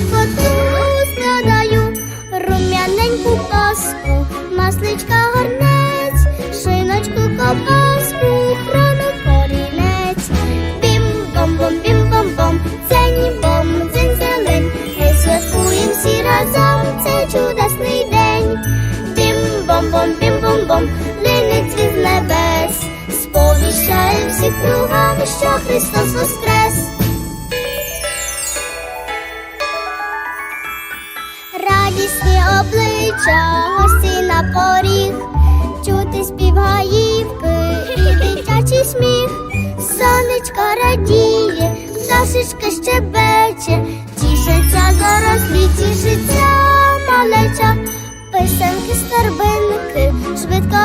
коту складаю рум'яненьку паску, масличка горнець, шиночку копаску, хрону корінець, бім бом бім бом бом цень бом зелень, Хай всі разом, це чудесний день, бім бом бім бом линець від небес, сповіщає всіх кругами, що Христос воскрес. Радісні обличчя, гості на поріг, чути спів гаївки і дитячий сміх, сонечко радіє, пташечка щебече, тішиться дорослі, тішиться малеча, писанки, старбинки, швидко